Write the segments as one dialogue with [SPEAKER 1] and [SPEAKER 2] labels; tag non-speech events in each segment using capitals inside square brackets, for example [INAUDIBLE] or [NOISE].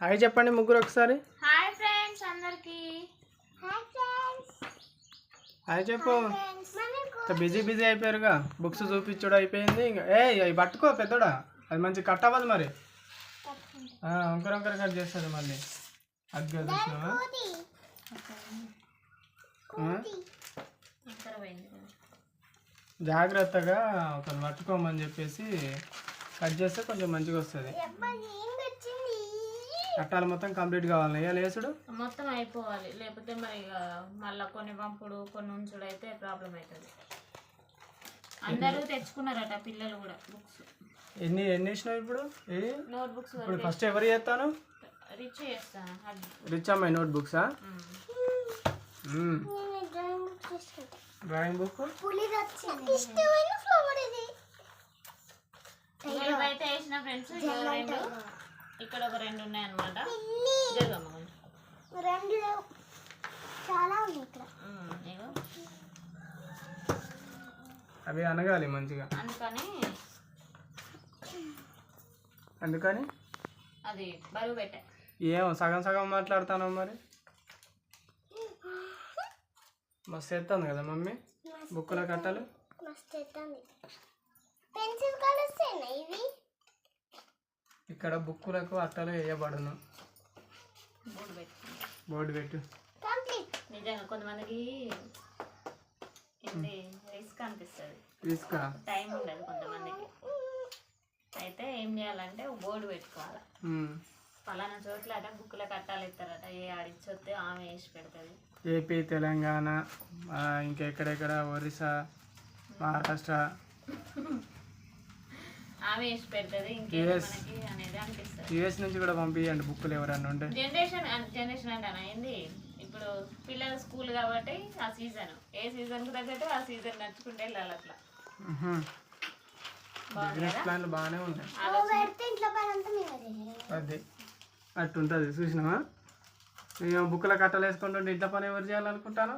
[SPEAKER 1] Hi చెప్పండి ముగ్గురు ఒకసారి.
[SPEAKER 2] హాయ్ ఫ్రెండ్స్ అందరికి.
[SPEAKER 1] హాయ్ చెప్పు. బిజీ బిజీ అయిపోయారుగా. బుక్స్ చూపించడం అయిపోయింది. ఇంకా ఏ అవి పట్టుకో పెద్దోడా. అది మంచి కట్ అవ్వదు మరి. ఆ, వంకర వంకర కట్ చేస్తుంది మళ్ళీ. అది చూసినావా జాగ్రత్తగా ఒకరు పట్టుకోమని చెప్పేసి కట్ చేస్తే కొంచెం మంచిగా వస్తుంది. కట్టాలు మొత్తం కంప్లీట్ కావాలి. ఇక లేసుడు
[SPEAKER 2] మొత్తం అయిపోవాలి. లేకపోతే మరి ఇక మళ్ళీ కొన్ని పంపుడు కొన్ని ఉంచుడు అయితే ప్రాబ్లం అవుతుంది అందరూ తెచ్చుకున్నారట పిల్లలు కూడా బుక్స్.
[SPEAKER 1] ఎన్ని ఎన్ని ఇచ్చినావు ఇప్పుడు? ఏ?
[SPEAKER 2] నోట్ బుక్స్
[SPEAKER 1] ఇప్పుడు ఫస్ట్ ఎవరు చేస్తాను?
[SPEAKER 2] రిచ్ చేస్తాను
[SPEAKER 1] రిచ్ అమ్మాయి నోట్ బుక్సా
[SPEAKER 2] ఉమ్.
[SPEAKER 1] Drawing book?
[SPEAKER 2] ఇవైతే వేసిన ఫ్రెండ్స్ రెండు. ఇక్కడ ఒక రెండు ఉన్నాయన్నమాట.
[SPEAKER 3] రెండు. చాలా ఉన్నాయి ఇక్కడ.
[SPEAKER 1] అవి అనగాలి మంచిగా.
[SPEAKER 2] అందుకని
[SPEAKER 1] అందుకని?
[SPEAKER 2] అది బరువు పెట్టా.
[SPEAKER 1] ఏమో సగం సగం మాట్లాడుతాను మరి? మస్తు ఎత్తాను కదా మమ్మీ? బుక్కుల కట్టాలు?
[SPEAKER 3] మస్తు ఎత్తుంది. పెన్సిల్ కలర్స్ ఇవి?
[SPEAKER 1] ఇక్కడ బుక్కులకు అట్టలు వేయబడును.
[SPEAKER 2] బోర్డు పెట్టుకుంటా
[SPEAKER 1] బోర్డు పెట్టు.
[SPEAKER 3] కంప్లీట్.
[SPEAKER 2] నిజంగా కొంతమందికి ఏంటి రిస్క్ అనిపిస్తుంది.
[SPEAKER 1] తీసుకా
[SPEAKER 2] టైం ఉండదు కొంతమందికి. అయితే ఏం చేయాలంటే బోర్డు పెట్టుకోవాలి. పలానా చోట్ల అట బుక్ల కట్టాలి ఇస్తారట ఏ ఆడిచ్చొస్తే ఆమె వేసి పెడుతుంది.
[SPEAKER 1] ఏపీ తెలంగాణ ఆ, ఇంకా ఎక్కడెక్కడ ఒరిస్సా మహారాష్ట్ర
[SPEAKER 2] ఆమె వేసి పెడుతుంది ఇంకేం
[SPEAKER 1] Yes.
[SPEAKER 2] మనకి అనేది అనిపిస్తుంది.
[SPEAKER 1] యుఎస్ నుంచి కూడా పంపించండి బుక్కులు ఎవరన్నా ఉంటే.
[SPEAKER 2] జనరేషన్ జనరేషన్ అంటానా ఏంది? ఇప్పుడు పిల్లల స్కూల్ కాబట్టి ఆ సీజన్. ఏ సీజన్కి తగ్గట్టు ఆ సీజన్ నడుచుకుంటే వెళ్ళాలి అట్లా.
[SPEAKER 1] బిజినెస్ ప్లాన్లు బాగానే ఉన్నాయి. అది. అట్టుంటుంది. చూసినావా? మేము బుక్కుల కట్టలు వేసుకుంటుంటే ఇంట్లో పని ఎవరు చేయాలనుకుంటాను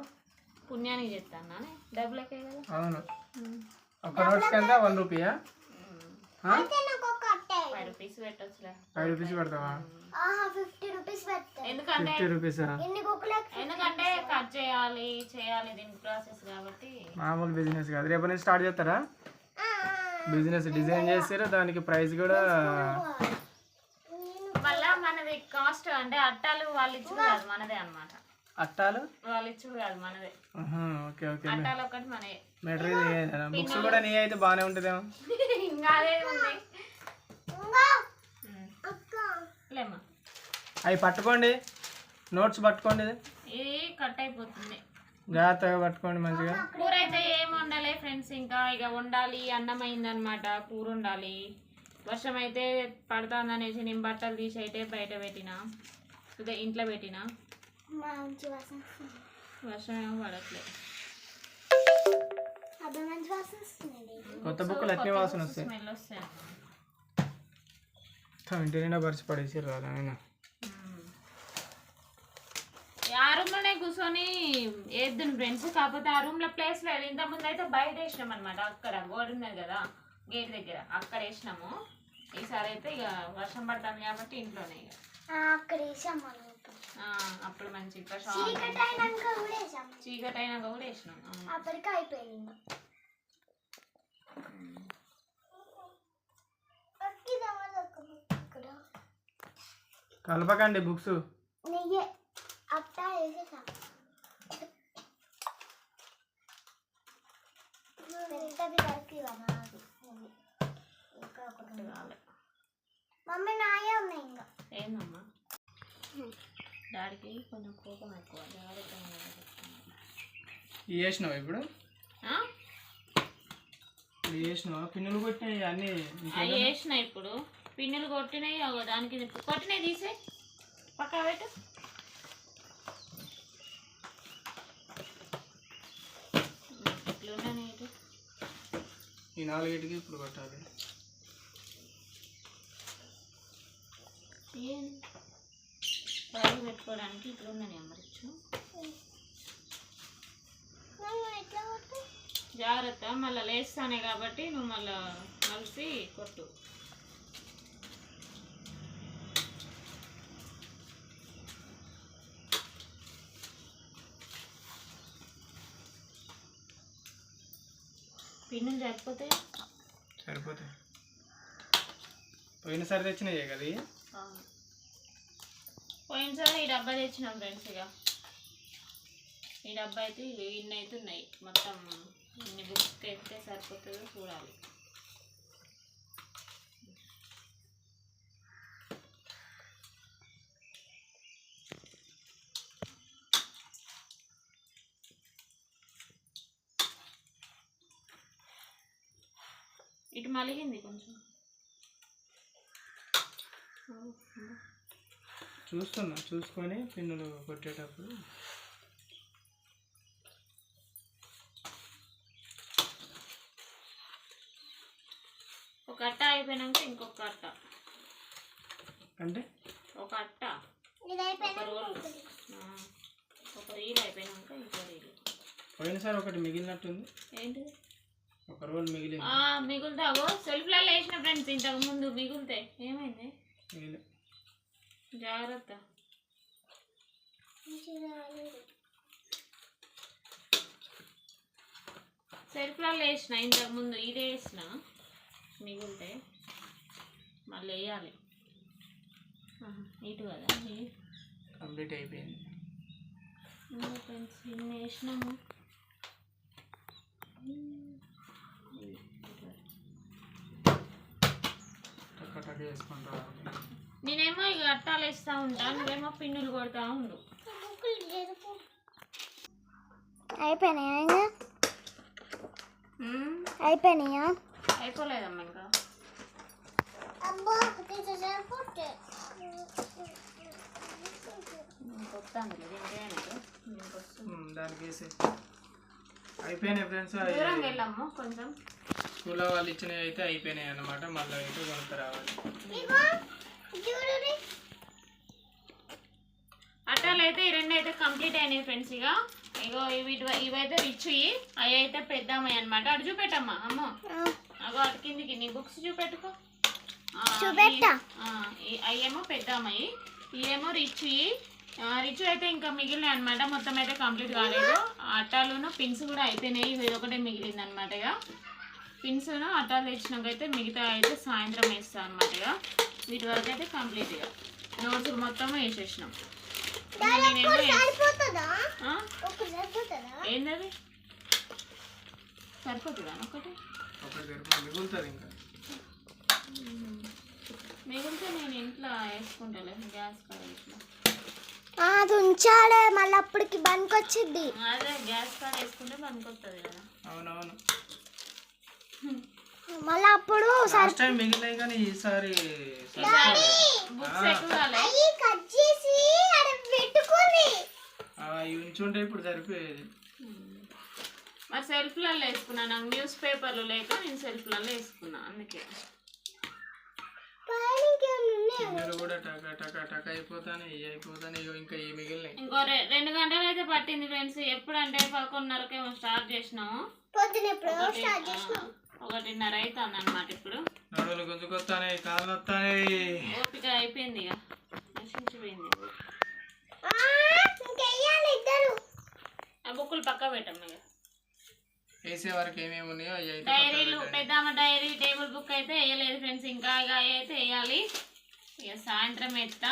[SPEAKER 2] పుణ్యానికి చెప్తాను డబ్బులకే కదా?
[SPEAKER 1] అవును. ఒక నోట్స్ కింద వన్ రూపీయా
[SPEAKER 3] అయితే నాకు ఒక అట్టే
[SPEAKER 2] ఫైవ్ రూపీస్ పెట్టొచ్చులే.
[SPEAKER 1] ఫైవ్ రూపీస్ పెడతావా?
[SPEAKER 3] ఫిఫ్టీ రూపీస్
[SPEAKER 2] ఎందుకంటే
[SPEAKER 1] ఫిఫ్టీ రూపీసా?
[SPEAKER 2] ఎందుకంటే కట్ చేయాలి చేయాలి దీని ప్రాసెస్ కాబట్టి.
[SPEAKER 1] మామూలు బిజినెస్ కాదు. రేపు నుంచి స్టార్ట్ చేస్తారా? బిజినెస్ డిజైన్ చేస్తారు? దానికి ప్రైస్ కూడా
[SPEAKER 2] మళ్ళా మనది కాస్ట్ అంటే అట్టాలు వాళ్ళు ఇచ్చుడు కాదు మనదే అన్నమాట.
[SPEAKER 1] అట్టాలు?
[SPEAKER 2] వాళ్ళు ఇచ్చుడు కాదు మనదే.
[SPEAKER 1] ఆహా, ఓకే ఓకే. మెటీరియల్ బుక్స్ కూడా నీ అయితే బాగానే ఉంటుందేమో.
[SPEAKER 2] ఇంకా అదే ఉంది.
[SPEAKER 3] ఇంకా.
[SPEAKER 2] ఉమ్.
[SPEAKER 3] అక్క
[SPEAKER 2] లేమ్మా.
[SPEAKER 1] అవి పట్టుకోండి. నోట్స్ పట్టుకోండి.
[SPEAKER 2] కట్ అయిపోతుంది.
[SPEAKER 1] జాగ్రత్తగా పట్టుకోండి మంచిగా.
[SPEAKER 2] కూర అయితే ఏం వండాలి ఫ్రెండ్స్? ఇంకా ఇక వండాలి అన్నం అయిందనమాట కూర ఉండాలి వర్షం అయితే పడుతుందనేసి నేను బట్టలు తీసి అయితే బయట పెట్టిన. ఇంట్లో పెట్టిన.
[SPEAKER 3] మంచి వాసన
[SPEAKER 2] వర్షం ఏమో పడట్లేదు
[SPEAKER 3] అబ్బాయి మంచి వాసన వస్తుంది
[SPEAKER 1] కొత్త బుక్కులు అట్నే వాసన వస్తాయి
[SPEAKER 2] స్మెల్ వస్తాయి
[SPEAKER 1] ఇంటి నిండా పరిచి పడేసి
[SPEAKER 2] ఆ రూమ్లోనే కూర్చొని వేద్దును ఫ్రెండ్స్ కాకపోతే ఆ రూమ్లో ప్లేస్ లేదు ఇంత ముందు అయితే బయట వేసినాం అనమాట అక్కడ గోడ ఉన్నది కదా గేట్ దగ్గర అక్కడ వేసినాము ఈసారి అయితే ఇక వర్షం పడుతుంది కాబట్టి ఇంట్లోనే ఇక
[SPEAKER 3] అక్కడ వేసాం మనం
[SPEAKER 2] అప్పుడు మంచి
[SPEAKER 3] చీకటి అయినాక కూడా వేసాం.
[SPEAKER 2] చీకటి అయినాక కూడా వేసినాం. అవును.
[SPEAKER 3] అప్పటికి అయిపోయింది
[SPEAKER 1] కలపకండి బుక్స్.
[SPEAKER 3] నెయ్యి అట్టా వేసేసాం పెద్దది వరకు ఇవ్వనా అది నెయ్యి. ఇంకా ఒకటి ఉంది.
[SPEAKER 2] కావాలి.
[SPEAKER 3] మమ్మీ నాయే ఉన్నాయి ఇంకా
[SPEAKER 2] ఏందమ్మా డాడీకి కొంచెం కోపం ఎక్కువ. జాగ్రత్తగా ఉండాలి.
[SPEAKER 1] వేసినావు ఇప్పుడు? వేసినావా పిన్నులు కొట్టినాయి అన్ని.
[SPEAKER 2] అవి వేసిన ఇప్పుడు. పిన్నులు కొట్టినాయి దానికి కొట్టినాయి తీసే. పక్కా పెట్టు.
[SPEAKER 1] ఈ నాలుగిటికి ఇప్పుడు కొట్టాలి.
[SPEAKER 2] బయట పెట్టుకోవడానికి ఇక్కడ
[SPEAKER 3] ఉన్నాను అమరచ్చు
[SPEAKER 2] జాగ్రత్త మళ్ళీ లేస్తానే కాబట్టి నువ్వు మళ్ళీ కలిసి కొట్టు. పిన్నులు సరిపోతాయి?
[SPEAKER 1] సరిపోతాయి. పోయినసారి తెచ్చినాయి కదా
[SPEAKER 2] ఫ్రెండ్స్ ఈ డబ్బా తెచ్చినాం ఫ్రెండ్స్ ఇక ఈ డబ్బా అయితే ఇన్ని అయితే ఉన్నాయి మొత్తం ఇన్ని బుక్స్ తెస్తే సరిపోతుందో చూడాలి. ఇటు మలిగింది కొంచెం.
[SPEAKER 1] చూస్తున్నా చూసుకొని పిన్నులు కొట్టేటప్పుడు.
[SPEAKER 2] ఒక అట్ట అయిపోయినాక ఇంకొక అట్ట.
[SPEAKER 1] అంటే?
[SPEAKER 2] ఒక అట్ట. ఒక రోల్. ఒక రీల్ అయిపోయినాక ఇంకో రీల్.
[SPEAKER 1] పోయినసారి ఒకటి మిగిలినట్టుంది.
[SPEAKER 2] ఏంటిది
[SPEAKER 1] ఒక రోల్ మిగిలింది.
[SPEAKER 2] ఆ, మిగులుతాగో సెల్ఫ్లలో వేసిన ఫ్రెండ్స్ ఇంతకు ముందు మిగులుతే ఏమైంది?
[SPEAKER 1] మిగిలి
[SPEAKER 2] జాగ్రత్త. సెల్ఫ్లలో వేసిన ఇంతకు ముందు ఇది వేసిన మిగులుతే మళ్ళీ వేయాలి. ఇటు కదా
[SPEAKER 1] కంప్లీట్ అయిపోయింది.
[SPEAKER 2] ఇన్ని వేసినాము
[SPEAKER 1] రావాలి.
[SPEAKER 2] నేనేమో ఇక అట్టాలు వేస్తూ ఉంటా నువ్వేమో పిన్నులు కొడతా ఉండు.
[SPEAKER 3] అయిపోయినాయా అయిపోయినాయా?
[SPEAKER 2] అయిపోలేదమ్మా ఇంకా. దీనికి
[SPEAKER 1] వేసే అయిపోయినాయి ఫ్రెండ్స్
[SPEAKER 2] కొంచెం.
[SPEAKER 1] స్కూల్లో వాళ్ళు ఇచ్చినవి అయితే అయిపోయినాయి అన్నమాట మళ్ళీ అయితే కొనుక్కు రావాలి.
[SPEAKER 2] అట్టాలు అయితే ఈ రెండు అయితే కంప్లీట్ అయినాయి ఫ్రెండ్స్ ఇక. ఇగో ఇవి ఇవైతే రిచ్ అవి అయితే పెద్దమ్మాయి అనమాట అటు చూపెట్టమ్మా అమ్మో. అగో అటు కిందికి నీ బుక్స్ చూపెట్టుకో. అయ్యేమో పెద్ద అమ్మాయి ఇవేమో రిచ్ రిచ్ అయితే ఇంకా మిగిలినాయి అనమాట మొత్తం అయితే కంప్లీట్ కాలేదు. అట్టాలును పిన్స్ కూడా అయిపోయినాయి. ఇది ఒకటే మిగిలింది అనమాట ఇక పిన్స్ అట్టాలు తెచ్చినాక అయితే మిగతా అయితే సాయంత్రం వేస్తాం అనమాట ఇక. వీటి వరకు అయితే కంప్లీట్ ఇక నోట్స్ మొత్తం వేసేసినాం. వేస్-
[SPEAKER 3] సరిపోతుందా?
[SPEAKER 2] ఒకటి మిగిలితే నేను ఇంట్లో వేసుకుంటాలే గ్యాస్ కాడ ఇట్లా.
[SPEAKER 3] అది ఉంచాలే మళ్ళీ అప్పటికి బంకొచ్చిద్ది
[SPEAKER 2] అదే గ్యాస్ కాడ వేసుకుంటే పనికొస్తుంది కదా.
[SPEAKER 1] అవునవును. [LAUGHS]
[SPEAKER 3] మళ్ళీ అప్పుడు
[SPEAKER 1] లాస్ట్ టైం మిగిలినాయి కానీ ఈసారి.
[SPEAKER 2] బుక్స్ ఎక్కువ రాలే
[SPEAKER 3] కట్ చేసి పెట్టుకోండి
[SPEAKER 1] ఆ, ఇవి ఉంచుంటే ఇప్పుడు సరిపోయేది.
[SPEAKER 2] మరి సెల్ఫ్లలో వేసుకున్నా నాకు న్యూస్ పేపర్లు లేక నేను సెల్ఫ్లలో వేసుకున్నా అందుకే.
[SPEAKER 1] కూడా టక టక టక అయిపోతానే ఇవి అయిపోతానే ఇగో ఇంకా ఇవి మిగిలినాయి.
[SPEAKER 2] ఇంకో రెండు గంటలు అయితే పట్టింది ఫ్రెండ్స్. ఎప్పుడంటే పదకొండున్నరకేమో స్టార్ట్ చేసినాము. ఒకటిన్నర అవుతుంది అనమాట ఇప్పుడు.
[SPEAKER 1] నడువులు గుంజుకొస్తానే కాళ్ళు వస్తానే
[SPEAKER 2] ఓపిక అయిపోయింది ఇక నశించిపోయింది. ఆ బుక్కులు పక్క పెట్టమ్మ ఇక
[SPEAKER 1] వేసే వరకు ఏమేమి ఉన్నాయో అవి అయితే
[SPEAKER 2] డైరీలు పెద్దమ్మ డైరీ టేబుల్ బుక్ అయితే వేయలేదు ఫ్రెండ్స్. ఇంకా ఇక అయితే వేయాలి. ఇక సాయంత్రం ఎత్తా.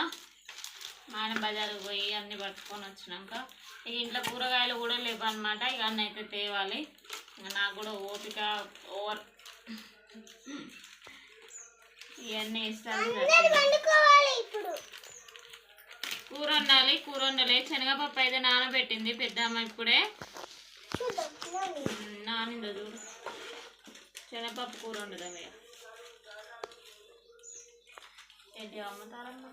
[SPEAKER 2] ఆయన బజారుకు పోయి అన్ని పట్టుకొని వచ్చినాక ఇక ఇంట్లో కూరగాయలు కూడా లేవు అనమాట ఇక అన్నీ అయితే తేవాలి. ఇక నాకు కూడా ఓపిక ఓవర్. ఇవన్నీ ఇస్తాను
[SPEAKER 3] వండుకోవాలి ఇప్పుడు.
[SPEAKER 2] కూర వండాలి కూర వండలే. శనగపప్పు అయితే నానబెట్టింది పెద్దమ్మ ఇప్పుడే. నానిందో చూడు శనగపప్పు కూర వండుదాం ఇక. ఏంటి అమ్ముతారమ్మా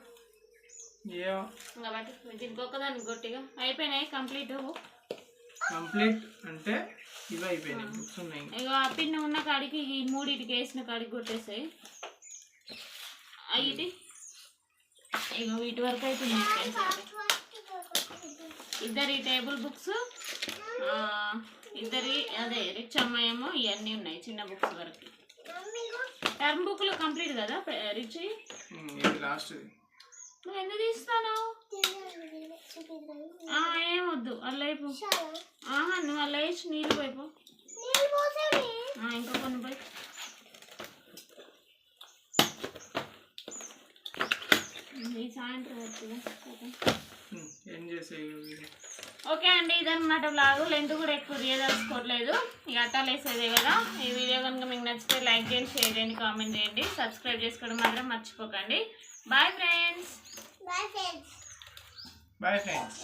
[SPEAKER 2] ఇంకా బట్టి దీనికి ఒక్కదానికి గట్టిగా అయిపోయినాయి కంప్లీట్
[SPEAKER 1] కంప్లీట్ అంటే ఇవి అయిపోయినాయి బుక్స్ ఉన్నాయి. ఇంకా.
[SPEAKER 2] పిన్న ఉన్న కాడికి ఈ మూడింటికి వేసిన కాడికి కొట్టేసాయి. అయ్యి ఇక వీటి వరకు అయితే. ఇద్దరి టేబుల్ బుక్స్. ఇద్దరి అదే రిచ్ అమ్మాయేమో ఇవన్నీ ఉన్నాయి చిన్న బుక్స్ వరకు. టర్మ్ బుక్లు కంప్లీట్ కదా రిచ్?
[SPEAKER 1] లాస్ట్
[SPEAKER 2] నువ్వు ఎందుకు తీస్తాను ఏమొద్దు అల్ల అయిపో. ఆహా నువ్వు అల్ల వేసి నీళ్ళు పోయిపో ఇంకా కొన్ని పోయి. ఈ సాయంత్రం
[SPEAKER 1] ఉమ్, ఏం చేసే
[SPEAKER 2] ఓకే అండి ఇదన్నమాట బ్లాగు లెంత్ కూడా ఎక్కువ తీయదలుచుకోవట్లేదు. ఇక అట్టాలు వేసేదే కదా. ఈ వీడియో కనుక మీకు నచ్చితే లైక్ చేయండి షేర్ చేయండి కామెంట్ చేయండి. సబ్స్క్రైబ్ చేసుకోవడం మాత్రం మర్చిపోకండి. Bye friends
[SPEAKER 3] bye friends
[SPEAKER 1] bye friends